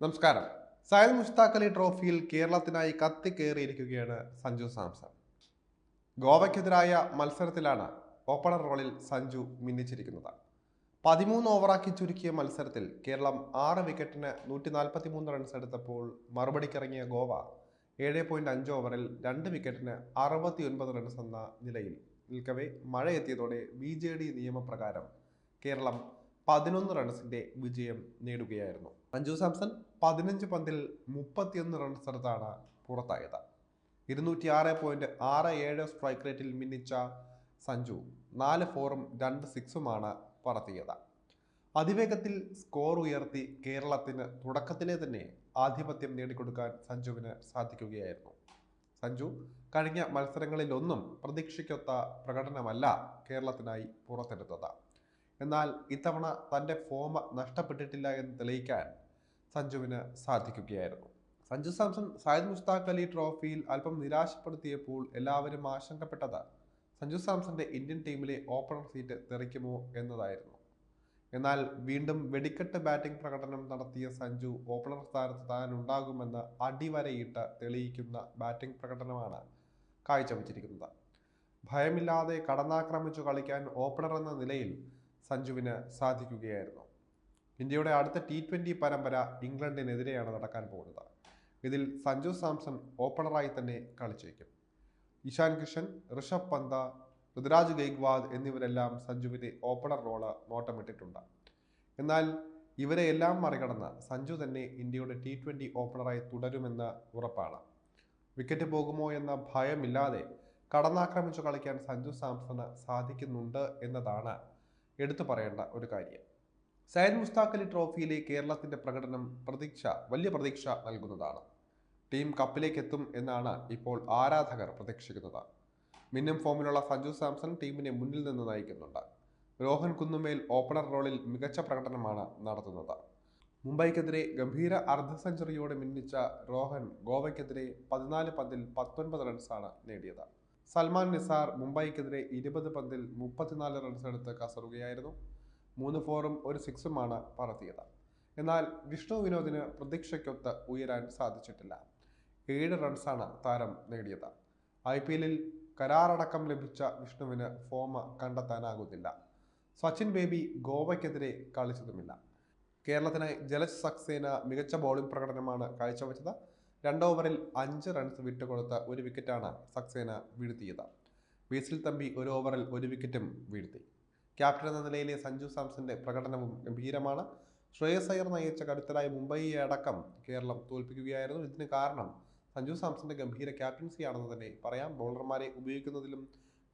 നമസ്കാരം. സയൽ മുഷ്താഖ് ട്രോഫിയിൽ കേരളത്തിനായി കത്തിക്കേറിയിരിക്കുകയാണ് സഞ്ജു സാംസൺ. ഗോവയ്ക്കെതിരായ മത്സരത്തിലാണ് ഓപ്പണർ റോളിൽ സഞ്ജു മിന്നിച്ചിരിക്കുന്നത്. പതിമൂന്ന് ഓവറാക്കി ചുരുക്കിയ മത്സരത്തിൽ കേരളം ആറ് വിക്കറ്റിന് നൂറ്റി നാൽപ്പത്തി മൂന്ന് റൺസ് എടുത്തപ്പോൾ മറുപടിക്കിറങ്ങിയ ഗോവ ഏഴ് പോയിന്റ് അഞ്ച് ഓവറിൽ രണ്ട് വിക്കറ്റിന് അറുപത്തി ഒൻപത് റൺസ് എന്ന നിലയിൽ നിൽക്കവേ മഴയെത്തിയതോടെ ബി ജെ ഡി നിയമപ്രകാരം കേരളം പതിനൊന്ന് റൺസിന്റെ വിജയം നേടുകയായിരുന്നു. മഞ്ജു സാംസൺ പതിനഞ്ച് പന്തിൽ മുപ്പത്തിയൊന്ന് റൺസ് എടുത്താണ് പുറത്തായത്. ഇരുന്നൂറ്റി ആറ് പോയിന്റ് ആറ് ഏഴ് സ്ട്രൈക്ക് റേറ്റിൽ മിന്നിച്ച സഞ്ജു നാല് ഫോറും രണ്ട് സിക്സുമാണ് പറത്തിയത്. അതിവേഗത്തിൽ സ്കോർ ഉയർത്തി കേരളത്തിന് തുടക്കത്തിലെ തന്നെ ആധിപത്യം നേടിക്കൊടുക്കാൻ സഞ്ജുവിന് സാധിക്കുകയായിരുന്നു. സഞ്ജു കഴിഞ്ഞ മത്സരങ്ങളിലൊന്നും പ്രതീക്ഷിക്കൊത്ത പ്രകടനമല്ല കേരളത്തിനായി പുറത്തെടുത്തത്. എന്നാൽ ഇത്തവണ തന്റെ ഫോം നഷ്ടപ്പെട്ടിട്ടില്ല എന്ന് തെളിയിക്കാൻ സഞ്ജുവിന് സാധിക്കുകയായിരുന്നു. സഞ്ജു സാംസൺ സായിദ് മുസ്താഖ് അലി ട്രോഫിയിൽ അല്പം നിരാശപ്പെടുത്തിയപ്പോൾ എല്ലാവരും ആശങ്കപ്പെട്ടത് സഞ്ജു സാംസന്റെ ഇന്ത്യൻ ടീമിലെ ഓപ്പണർ സീറ്റ് തെറിക്കുമോ എന്നതായിരുന്നു. എന്നാൽ വീണ്ടും വെടിക്കെട്ട് ബാറ്റിംഗ് പ്രകടനം നടത്തിയ സഞ്ജു ഓപ്പണർ സ്ഥാനത്ത് താൻ ഉണ്ടാകുമെന്ന് അടിവരയിട്ട് തെളിയിക്കുന്ന ബാറ്റിംഗ് പ്രകടനമാണ് കാഴ്ചവെച്ചിരിക്കുന്നത്. ഭയമില്ലാതെ കടന്നാക്രമിച്ചു കളിക്കാൻ ഓപ്പണർ എന്ന നിലയിൽ സഞ്ജുവിന് സാധിക്കുകയായിരുന്നു. ഇന്ത്യയുടെ അടുത്ത ടി ട്വന്റി പരമ്പര ഇംഗ്ലണ്ടിനെതിരെയാണ് നടക്കാൻ പോകുന്നത്. ഇതിൽ സഞ്ജു സാംസൺ ഓപ്പണറായി തന്നെ കളിച്ചേക്കും. ഇഷാൻ കിഷൻ ഋഷഭ് പന്ത ഋതുരാജ് ഗെയ്ക്വാദ് എന്നിവരെല്ലാം സഞ്ജുവിന്റെ ഓപ്പണർ റോൾ നോട്ടമിട്ടിട്ടുണ്ട്. എന്നാൽ ഇവരെ എല്ലാം മറികടന്ന് സഞ്ജു തന്നെ ഇന്ത്യയുടെ ടി ട്വന്റി ഓപ്പണറായി തുടരുമെന്ന് ഉറപ്പാണ്. വിക്കറ്റ് പോകുമോ എന്ന ഭയമില്ലാതെ കടന്നാക്രമിച്ചു കളിക്കാൻ സഞ്ജു സാംസണ് സാധിക്കുന്നുണ്ട് എന്നതാണ് എടുത്തു പറയേണ്ട ഒരു കാര്യം. സയ്യിദ് മുസ്താഖ് അലി ട്രോഫിയിലെ കേരളത്തിന്റെ പ്രകടനം പ്രതീക്ഷ വലിയ പ്രതീക്ഷ നൽകുന്നതാണ്. ടീം കപ്പിലേക്ക് എത്തും എന്നാണ് ഇപ്പോൾ ആരാധകർ പ്രതീക്ഷിക്കുന്നത്. മിന്നും ഫോമിലുള്ള സഞ്ജു സാംസൺ ടീമിനെ മുന്നിൽ നിന്ന് നയിക്കുന്നുണ്ട്. രോഹൻ കുന്നുമേൽ ഓപ്പണർ റോളിൽ മികച്ച പ്രകടനമാണ് നടത്തുന്നത്. മുംബൈക്കെതിരെ ഗംഭീര അർദ്ധ സെഞ്ചുറിയോടെ മിന്നിച്ച രോഹൻ ഗോവയ്ക്കെതിരെ പതിനാല് പന്തിൽ പത്തൊൻപത് റൺസാണ് നേടിയത്. സൽമാൻ നിസാർ മുംബൈക്കെതിരെ ഇരുപത് പന്തിൽ മുപ്പത്തിനാല് റൺസ് എടുത്ത് കസറുകയായിരുന്നു. മൂന്ന് ഫോറും ഒരു സിക്സുമാണ് പറത്തിയത്. എന്നാൽ വിഷ്ണു വിനോദിന് പ്രതീക്ഷയ്ക്കൊത്ത് ഉയരാൻ സാധിച്ചിട്ടില്ല. ഏഴ് റൺസാണ് താരം നേടിയത്. ഐ പി എല്ലിൽ കരാറടക്കം ലഭിച്ച വിഷ്ണുവിന് ഫോമ കണ്ടെത്താനാകുന്നില്ല. സച്ചിൻ ബേബി ഗോവയ്ക്കെതിരെ കളിച്ചതുമില്ല. കേരളത്തിനായി ജലജ് സക്സേന മികച്ച ബൗളിംഗ് പ്രകടനമാണ് കാഴ്ചവെച്ചത്. രണ്ട് ഓവറിൽ അഞ്ച് റൺസ് വിട്ടുകൊടുത്ത ഒരു വിക്കറ്റാണ് സക്സേന വീഴ്ത്തിയത്. ബേസിൽ തമ്പി ഒരു ഓവറിൽ ഒരു വിക്കറ്റും വീഴ്ത്തി. ക്യാപ്റ്റൻ എന്ന നിലയിലെ സഞ്ജു സാംസന്റെ പ്രകടനവും ഗംഭീരമാണ്. ശ്രേയസ് അയ്യർ നയിച്ച കരുത്തരായ മുംബൈയെ അടക്കം കേരളം തോൽപ്പിക്കുകയായിരുന്നു. ഇതിന് കാരണം സഞ്ജു സാംസന്റെ ഗംഭീര ക്യാപ്റ്റൻസി ആണെന്ന് തന്നെ പറയാം. ബൗളർമാരെ ഉപയോഗിക്കുന്നതിലും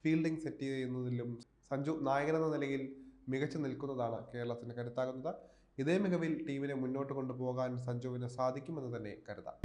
ഫീൽഡിംഗ് സെറ്റ് ചെയ്യുന്നതിലും സഞ്ജു നായകനെന്ന നിലയിൽ മികച്ചു നിൽക്കുന്നതാണ് കേരളത്തിന് കരുത്താകുന്നത്. ഇതേ മികവിൽ ടീമിനെ മുന്നോട്ട് കൊണ്ടുപോകാൻ സഞ്ജുവിന് സാധിക്കുമെന്ന് തന്നെ കരുതാം.